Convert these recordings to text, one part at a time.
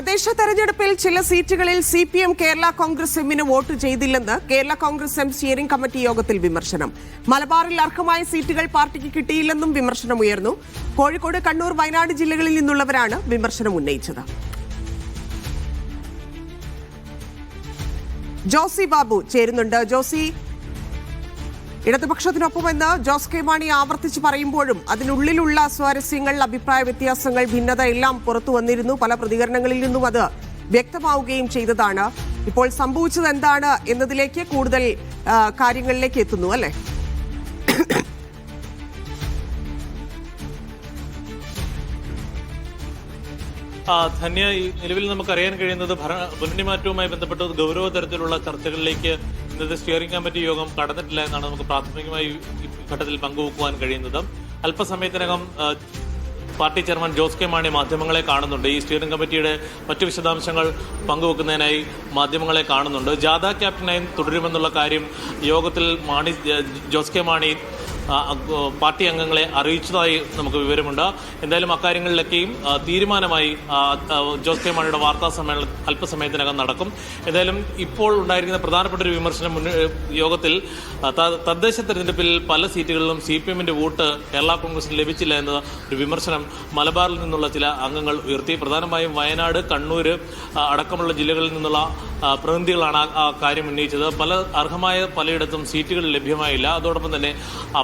തദ്ദേശ തെരഞ്ഞെടുപ്പിൽ ചില സീറ്റുകളിൽ C P M Kerala Congress എമ്മിന് vote ചെയ്തില്ലെന്ന് Kerala Congress M steering committee യോഗത്തിൽ വിമർശനം. മലബാറിൽ അർഹമായ സീറ്റുകൾ പാർട്ടിക്ക് കിട്ടിയില്ലെന്നും വിമർശനം ഉയർന്നു. കോഴിക്കോട് കണ്ണൂർ വയനാട് ജില്ലകളിൽ നിന്നുള്ളവരാണ് വിമർശനം ഉന്നയിച്ചത്. ജോസി ബാബു ചേരുന്നുണ്ട്. ജോസി ഇടതുപക്ഷത്തിനൊപ്പമെന്ന് ജോസ് കെ മാണി ആവർത്തിച്ച് പറയുമ്പോഴും അതിനുള്ളിലുള്ള സ്വാരസ്യങ്ങൾ അഭിപ്രായ വ്യത്യാസങ്ങൾ ഭിന്നത എല്ലാം പുറത്തു വന്നിരുന്നു. പല പ്രതികരണങ്ങളിൽ നിന്നും അത് വ്യക്തമാവുകയും ചെയ്തതാണ്. ഇപ്പോൾ സംഭവിച്ചത് എന്താണ് എന്നതിലേക്ക് കൂടുതൽ കാര്യങ്ങളിലേക്ക് എത്തുന്നു അല്ലെ? ധന്യ നിലവിൽ നമുക്കറിയാൻ കഴിയുന്നത് ഭരണ മുന്നണി മാറ്റവുമായി ബന്ധപ്പെട്ട് ഗൗരവ തരത്തിലുള്ള ചർച്ചകളിലേക്ക് ഇന്നത്തെ സ്റ്റിയറിംഗ് കമ്മിറ്റി യോഗം കടന്നിട്ടില്ല എന്നാണ് നമുക്ക് പ്രാഥമികമായി ഘട്ടത്തിൽ പങ്കുവെക്കുവാൻ കഴിയുന്നത്. അല്പസമയത്തിനകം party chairman Jose K Mani മാധ്യമങ്ങളെ കാണുന്നുണ്ട്. ഈ സ്റ്റിയറിംഗ് കമ്മിറ്റിയുടെ മറ്റു വിശദാംശങ്ങൾ പങ്കുവെക്കുന്നതിനായി മാധ്യമങ്ങളെ കാണുന്നുണ്ട്. ജാഥ ക്യാപ്റ്റനായി തുടരുമെന്നുള്ള കാര്യം യോഗത്തിൽ മാണി ജോസ് കെ മാണി പാർട്ടി അംഗങ്ങളെ അറിയിച്ചതായി നമുക്ക് വിവരമുണ്ട്. എന്തായാലും അക്കാര്യങ്ങളിലൊക്കെയും തീരുമാനമായി ജോസ് കെ മാണിയുടെ വാർത്താ സമ്മേളനം അല്പസമയത്തിനകം നടക്കും. എന്തായാലും ഇപ്പോൾ ഉണ്ടായിരിക്കുന്ന പ്രധാനപ്പെട്ട ഒരു വിമർശനം യോഗത്തിൽ തദ്ദേശ തെരഞ്ഞെടുപ്പിൽ പല സീറ്റുകളിലും സി പി എമ്മിന്റെ വോട്ട് കേരള കോൺഗ്രസിന് ലഭിച്ചില്ല എന്ന ഒരു വിമർശനം മലബാറിൽ നിന്നുള്ള ചില അംഗങ്ങൾ ഉയർത്തി. പ്രധാനമായും വയനാട് കണ്ണൂർ അടക്കമുള്ള ജില്ലകളിൽ നിന്നുള്ള പ്രതിനിധികളാണ് ആ- കാര്യം ഉന്നയിച്ചത്. പല അർഹമായ പലയിടത്തും സീറ്റുകൾ ലഭ്യമായില്ല. അതോടൊപ്പം തന്നെ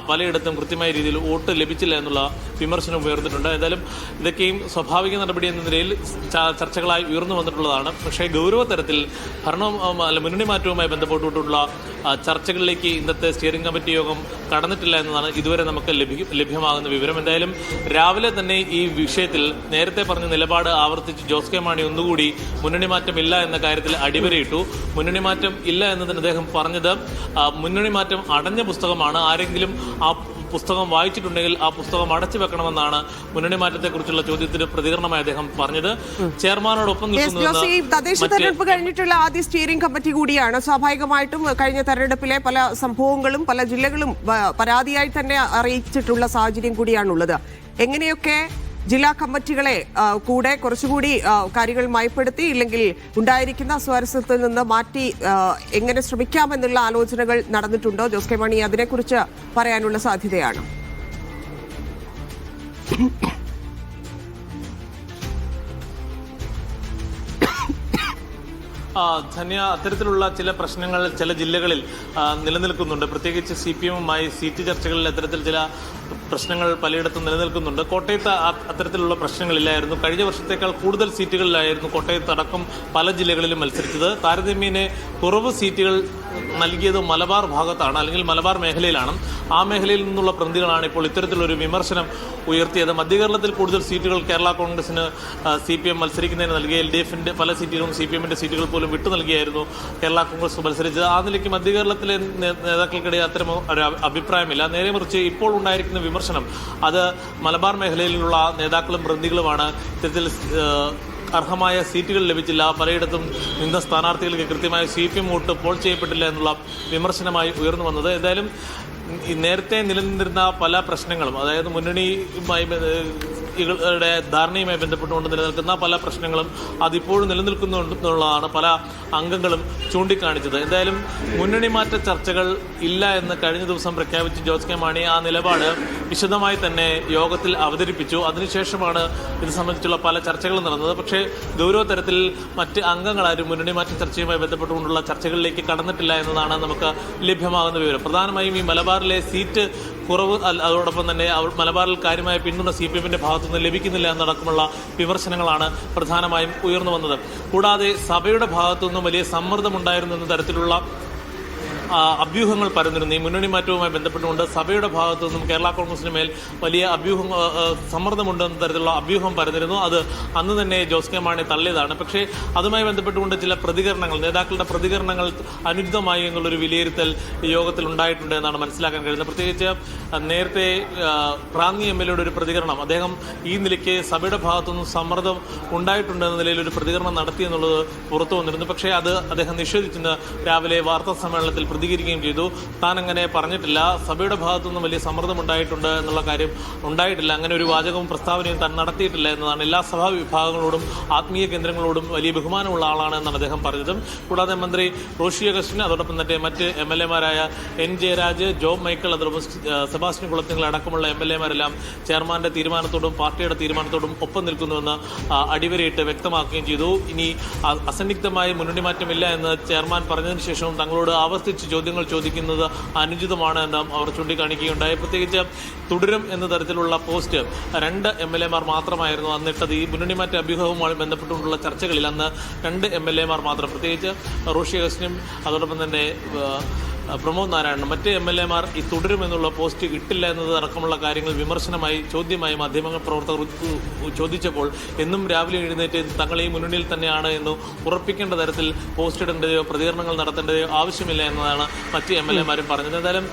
പലയിടത്തും കൃത്യമായ രീതിയിൽ വോട്ട് ലഭിച്ചില്ല എന്നുള്ള വിമർശനം ഉയർന്നിട്ടുണ്ട്. എന്തായാലും ഇതൊക്കെയും സ്വാഭാവിക നടപടി എന്ന നിലയിൽ ചർച്ചകളായി ഉയർന്നു വന്നിട്ടുള്ളതാണ്. പക്ഷേ ഗൗരവതരത്തിൽ ഭരണ അല്ല മുന്നണി മാറ്റവുമായി ബന്ധപ്പെട്ടിട്ടുള്ള ചർച്ചകളിലേക്ക് ഇന്നത്തെ സ്റ്റിയറിംഗ് കമ്മിറ്റി യോഗം കടന്നിട്ടില്ല എന്നതാണ് ഇതുവരെ നമുക്ക് ലഭി- ലഭ്യമാകുന്ന വിവരം. എന്തായാലും രാവിലെ തന്നെ ഈ വിഷയത്തിൽ നേരത്തെ പറഞ്ഞ നിലപാട് ആവർത്തിച്ച് ജോസ് കെ മാണി ഒന്നുകൂടി മുന്നണി മാറ്റമില്ല എന്ന കാര്യത്തിൽ അടിവരയിട്ടു മുന്നണി മാറ്റം ഇല്ല എന്നതിന് അദ്ദേഹം പറഞ്ഞത് മുന്നണി മാറ്റം അടഞ്ഞ പുസ്തകമാണ്. ആരെങ്കിലും ആ പുസ്തകം വായിച്ചിട്ടുണ്ടെങ്കിൽ ആ പുസ്തകം അടച്ചു വെക്കണമെന്നാണ് മുന്നണി മാറ്റത്തെക്കുറിച്ചുള്ള ചോദ്യത്തിന് പ്രതികരണമായി അദ്ദേഹം പറഞ്ഞത്. ചെയർമാനോടൊപ്പം തദ്ദേശ തെരഞ്ഞെടുപ്പ് കഴിഞ്ഞിട്ടുള്ള ആദ്യ സ്റ്റിയറിംഗ് കമ്മിറ്റി കൂടിയാണ്. സ്വാഭാവികമായിട്ടും കഴിഞ്ഞ തെരഞ്ഞെടുപ്പിലെ പല സംഭവങ്ങളും പല ജില്ലകളും പരാതിയായി തന്നെ അറിയിച്ചിട്ടുള്ള സാഹചര്യം കൂടിയാണുള്ളത്. എങ്ങനെയൊക്കെ ജില്ലാ കമ്മിറ്റികളെ കൂടെ കുറച്ചുകൂടി കാര്യങ്ങൾ മയപ്പെടുത്തി ഇല്ലെങ്കിൽ ഉണ്ടായിരിക്കുന്ന സ്വാരസ്യത്തിൽ നിന്ന് മാറ്റി എങ്ങനെ ശ്രമിക്കാമെന്നുള്ള ആലോചനകൾ നടന്നിട്ടുണ്ടോ? ജോസ് കെ മണി അതിനെക്കുറിച്ച് പറയാനുള്ള സാധ്യതയാണ്. ധന്യ അത്തരത്തിലുള്ള ചില പ്രശ്നങ്ങൾ ചില ജില്ലകളിൽ നിലനിൽക്കുന്നുണ്ട്. പ്രത്യേകിച്ച് സി പി എമ്മുമായി സീറ്റ് ചർച്ചകളിൽ അത്തരത്തിൽ ചില പ്രശ്നങ്ങൾ പലയിടത്തും നിലനിൽക്കുന്നുണ്ട്. കോട്ടയത്ത് അത്തരത്തിലുള്ള പ്രശ്നങ്ങളില്ലായിരുന്നു. കഴിഞ്ഞ വർഷത്തേക്കാൾ കൂടുതൽ സീറ്റുകളിലായിരുന്നു കോട്ടയത്ത് അടക്കം പല ജില്ലകളിലും മത്സരിച്ചത്. താരതമ്യേന കുറവ് സീറ്റുകൾ നൽകിയത് മലബാർ ഭാഗത്താണ് അല്ലെങ്കിൽ മലബാർ മേഖലയിലാണ്. ആ മേഖലയിൽ നിന്നുള്ള പ്രതിനിധികളാണ് ഇപ്പോൾ ഇത്തരത്തിലൊരു വിമർശനം ഉയർത്തിയത്. മധ്യകേരളത്തിൽ കൂടുതൽ സീറ്റുകൾ കേരള കോൺഗ്രസിന് സി പി എം മത്സരിക്കുന്നതിന് നൽകിയ എൽ ഡി എഫിന്റെ പല സീറ്റുകളും സി പി എമ്മിന്റെ സീറ്റുകൾ പോലും വിട്ടു നൽകിയായിരുന്നു കേരള കോൺഗ്രസ് മത്സരിച്ചത്. ആ നിലയ്ക്ക് മധ്യകേരളത്തിലെ നേതാക്കൾക്കിടയിൽ അത്തരം ഒരു അഭിപ്രായമില്ല. നേരെ മറിച്ച് ഇപ്പോൾ ഉണ്ടായിരിക്കുന്ന വിമർശനം അത് മലബാർ മേഖലയിലുള്ള നേതാക്കളും പ്രതിനിധികളുമാണ്. ഇത്തരത്തിൽ അർഹമായ സീറ്റുകൾ ലഭിച്ചില്ല. പലയിടത്തും നിന്ന സ്ഥാനാർത്ഥികൾക്ക് കൃത്യമായ C P M vote poll ചെയ്യപ്പെട്ടില്ല എന്നുള്ള വിമർശനമായി ഉയർന്നു വന്നത്. എന്തായാലും നേരത്തെ നിലനിന്നിരുന്ന പല പ്രശ്നങ്ങളും അതായത് മുന്നണിയുമായി യുടെ ധാരണയുമായി ബന്ധപ്പെട്ടുകൊണ്ട് നിലനിൽക്കുന്ന പല പ്രശ്നങ്ങളും അതിപ്പോഴും നിലനിൽക്കുന്നുണ്ടെന്നുള്ളതാണ് പല അംഗങ്ങളും ചൂണ്ടിക്കാണിച്ചത്. എന്തായാലും മുന്നണി മാറ്റ ചർച്ചകൾ ഇല്ല എന്ന് കഴിഞ്ഞ ദിവസം പ്രഖ്യാപിച്ച ജോസ് കെ മാണി ആ നിലപാട് വിശദമായി തന്നെ യോഗത്തിൽ അവതരിപ്പിച്ചു. അതിനുശേഷമാണ് ഇത് സംബന്ധിച്ചുള്ള പല ചർച്ചകളും നടന്നത്. പക്ഷേ ഗൗരവ തരത്തിൽ മറ്റ് അംഗങ്ങളാരും മുന്നണി മാറ്റ ചർച്ചയുമായി ബന്ധപ്പെട്ടുകൊണ്ടുള്ള ചർച്ചകളിലേക്ക് കടന്നിട്ടില്ല എന്നതാണ് നമുക്ക് ലഭ്യമാകുന്ന വിവരം. പ്രധാനമായും ഈ മലബാറിലെ സീറ്റ് കുറവ് അതോടൊപ്പം തന്നെ മലബാറിൽ കാര്യമായ പിന്തുണ സി പി എമ്മിന്റെ ഭാഗത്തുനിന്ന് ലഭിക്കുന്നില്ല എന്നടക്കമുള്ള വിമർശനങ്ങളാണ് പ്രധാനമായും ഉയർന്നു വന്നത്. കൂടാതെ സഭയുടെ ഭാഗത്തുനിന്നും വലിയ സമ്മർദ്ദമുണ്ടായിരുന്നു എന്ന തരത്തിലുള്ള അഭ്യൂഹങ്ങൾ പരന്നിരുന്നു. ഈ മുന്നണി മാറ്റവുമായി ബന്ധപ്പെട്ടുകൊണ്ട് സഭയുടെ ഭാഗത്തു നിന്നും കേരള കോൺഗ്രസിന് മേൽ വലിയ അഭ്യൂഹം സമ്മർദ്ദമുണ്ടെന്ന തരത്തിലുള്ള അഭ്യൂഹം പരന്നിരുന്നു. അത് അന്ന് തന്നെ ജോസ് കെ മാണി തള്ളിയതാണ്. പക്ഷേ അതുമായി ബന്ധപ്പെട്ടുകൊണ്ട് ചില പ്രതികരണങ്ങൾ നേതാക്കളുടെ പ്രതികരണങ്ങൾ അനുചിതമായി എന്നുള്ളൊരു വിലയിരുത്തൽ യോഗത്തിൽ ഉണ്ടായിട്ടുണ്ട് എന്നാണ് മനസ്സിലാക്കാൻ കഴിയുന്നത്. പ്രത്യേകിച്ച് നേരത്തെ റാന്നി എം എൽ ഒരു പ്രതികരണം അദ്ദേഹം ഈ നിലയ്ക്ക് സഭയുടെ ഭാഗത്തുനിന്നും സമ്മർദ്ദം ഉണ്ടായിട്ടുണ്ട് എന്ന നിലയിൽ ഒരു പ്രതികരണം നടത്തി എന്നുള്ളത് പുറത്തു വന്നിരുന്നു. പക്ഷേ അത് അദ്ദേഹം നിഷേധിച്ചെന്ന് രാവിലെ വാർത്താ സമ്മേളനത്തിൽ പ്രതികരിക്കുകയും ചെയ്തു. താൻ അങ്ങനെ പറഞ്ഞിട്ടില്ല. സഭയുടെ ഭാഗത്തുനിന്നും വലിയ സമ്മർദ്ദം ഉണ്ടായിട്ടുണ്ട് എന്നുള്ള കാര്യം ഉണ്ടായിട്ടില്ല. അങ്ങനെ ഒരു വാചകവും പ്രസ്താവനയും താൻ നടത്തിയിട്ടില്ല എന്നതാണ് എല്ലാ സഭാ വിഭാഗങ്ങളോടും ആത്മീയ കേന്ദ്രങ്ങളോടും വലിയ ബഹുമാനമുള്ള ആളാണ് എന്നാണ് അദ്ദേഹം പറഞ്ഞതും. കൂടാതെ മന്ത്രി റോഷിയ കൃഷ്ണൻ അതോടൊപ്പം തന്നെ മറ്റ് എം എൽ എമാരായ എൻ ജയരാജ് ജോബ് മൈക്കിൾ അതോടൊപ്പം സെബാസ്റ്റിൻ കുളത്തിങ്ങൾ അടക്കമുള്ള എം എൽ എമാരെല്ലാം ചെയർമാന്റെ തീരുമാനത്തോടും പാർട്ടിയുടെ തീരുമാനത്തോടും ഒപ്പം നിൽക്കുന്നുവെന്ന് അടിവരയിട്ട് വ്യക്തമാക്കുകയും ചെയ്തു. ഇനി അസന്നിഗ്ധമായി മുന്നണി മാറ്റമില്ല എന്ന് ചെയർമാൻ പറഞ്ഞതിന് ശേഷവും തങ്ങളോട് ആവർത്തിച്ച് ചോദ്യങ്ങൾ ചോദിക്കുന്നത് അനുചിതമാണ് എന്നും അവർ ചൂണ്ടിക്കാണിക്കുകയുണ്ടായി. പ്രത്യേകിച്ച് തുടരും എന്ന തരത്തിലുള്ള പോസ്റ്റ് രണ്ട് എം എൽ എമാർ മാത്രമായിരുന്നു അന്നിട്ടത്. ഈ മുന്നണി മാറ്റ അഭ്യൂഹവുമായി ബന്ധപ്പെട്ടുകൊണ്ടുള്ള ചർച്ചകളിൽ അന്ന് രണ്ട് എം എൽ എമാർ മാത്രം. പ്രത്യേകിച്ച് റോഷി ഹസ്നും അതോടൊപ്പം തന്നെ പ്രമോദ് നാരായണൻ മറ്റ് എം എൽ എമാർ ഈ തുടരുമെന്നുള്ള പോസ്റ്റ് ഇട്ടില്ല എന്നത് അടക്കമുള്ള കാര്യങ്ങൾ വിമർശനമായി ചോദ്യമായി മാധ്യമ പ്രവർത്തകർ ചോദിച്ചപ്പോൾ എന്നും രാവിലെ എഴുന്നേറ്റ് തങ്ങൾ ഈ മുന്നണിയിൽ തന്നെയാണ് എന്ന് ഉറപ്പിക്കേണ്ട തരത്തിൽ പോസ്റ്റ് ഇടേണ്ടതയോ പ്രതികരണങ്ങൾ നടത്തേണ്ടതോ ആവശ്യമില്ല എന്നതാണ് മറ്റ് എം എൽ എമാരും പറഞ്ഞത്. എന്തായാലും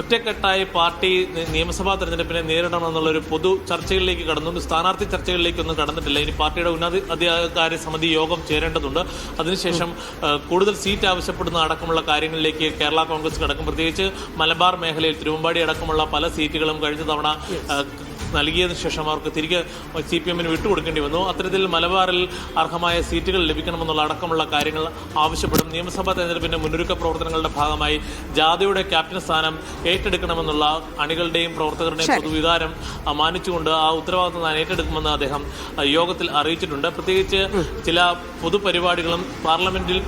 ഒറ്റക്കെട്ടായി പാർട്ടി നിയമസഭാ തെരഞ്ഞെടുപ്പിനെ നേരിടണം എന്നുള്ളൊരു പൊതു ചർച്ചകളിലേക്ക് കടന്നു സ്ഥാനാർത്ഥി ചർച്ചകളിലേക്കൊന്നും കടന്നിട്ടില്ല. ഇനി പാർട്ടിയുടെ ഉന്നത അധികാര സമിതി യോഗം ചേരേണ്ടതുണ്ട്. അതിനുശേഷം കൂടുതൽ സീറ്റ് ആവശ്യപ്പെടുന്ന അടക്കമുള്ള കാര്യങ്ങളിലേക്ക് കേരള കോൺഗ്രസ് അടക്കം പ്രത്യേകിച്ച് മലബാർ മേഖലയിൽ തിരുവമ്പാടി അടക്കമുള്ള പല സീറ്റുകളും കഴിഞ്ഞ തവണ നൽകിയതിനു ശേഷം അവർക്ക് തിരികെ സി പി എമ്മിന് വിട്ടുകൊടുക്കേണ്ടി വന്നു. അത്തരത്തിൽ മലബാറിൽ അർഹമായ സീറ്റുകൾ ലഭിക്കണമെന്നുള്ള അടക്കമുള്ള കാര്യങ്ങൾ ആവശ്യപ്പെടും. നിയമസഭാ തെരഞ്ഞെടുപ്പിന്റെ മുന്നൊരുക്ക പ്രവർത്തനങ്ങളുടെ ഭാഗമായി ജാഥയുടെ ക്യാപ്റ്റൻ സ്ഥാനം ഏറ്റെടുക്കണമെന്നുള്ള അണികളുടെയും പ്രവർത്തകരുടെയും പൊതുവികാരം മാനിച്ചുകൊണ്ട് ആ ഉത്തരവാദിത്വം താൻ ഏറ്റെടുക്കുമെന്ന് അദ്ദേഹം യോഗത്തിൽ അറിയിച്ചിട്ടുണ്ട്. പ്രത്യേകിച്ച് ചില പൊതുപരിപാടികളും പാർലമെന്റിൽ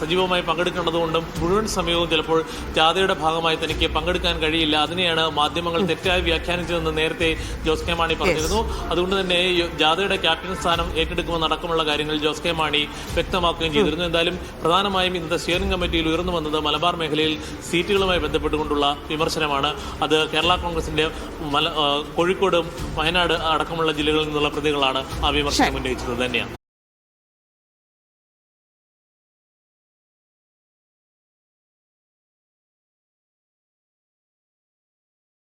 സജീവമായി പങ്കെടുക്കേണ്ടതുകൊണ്ടും മുഴുവൻ സമയവും ചിലപ്പോൾ ജാഥയുടെ ഭാഗമായി തനിക്ക് പങ്കെടുക്കാൻ കഴിയില്ല. അതിനെയാണ് മാധ്യമങ്ങൾ തെറ്റായി വ്യാഖ്യാനിച്ചതെന്ന് നേരത്തെ ജോസ് കെ മാണി പറഞ്ഞിരുന്നു. അതുകൊണ്ട് തന്നെ ജാഥയുടെ ക്യാപ്റ്റൻ സ്ഥാനം ഏറ്റെടുക്കുമെന്ന് അടക്കമുള്ള കാര്യങ്ങൾ ജോസ് കെ മാണി വ്യക്തമാക്കുകയും ചെയ്തിരുന്നു. എന്തായാലും പ്രധാനമായും ഇന്നത്തെ സ്റ്റിയറിംഗ് കമ്മിറ്റിയിൽ ഉയർന്നു വന്നത് മലബാർ മേഖലയിൽ സീറ്റുകളുമായി ബന്ധപ്പെട്ടുകൊണ്ടുള്ള വിമർശനമാണ്. അത് കേരള കോൺഗ്രസിന്റെ മല കോഴിക്കോട് വയനാട് അടക്കമുള്ള ജില്ലകളിൽ നിന്നുള്ള പ്രതികളാണ് ആ വിമർശനം ഉന്നയിച്ചത്. തന്നെയാണ്.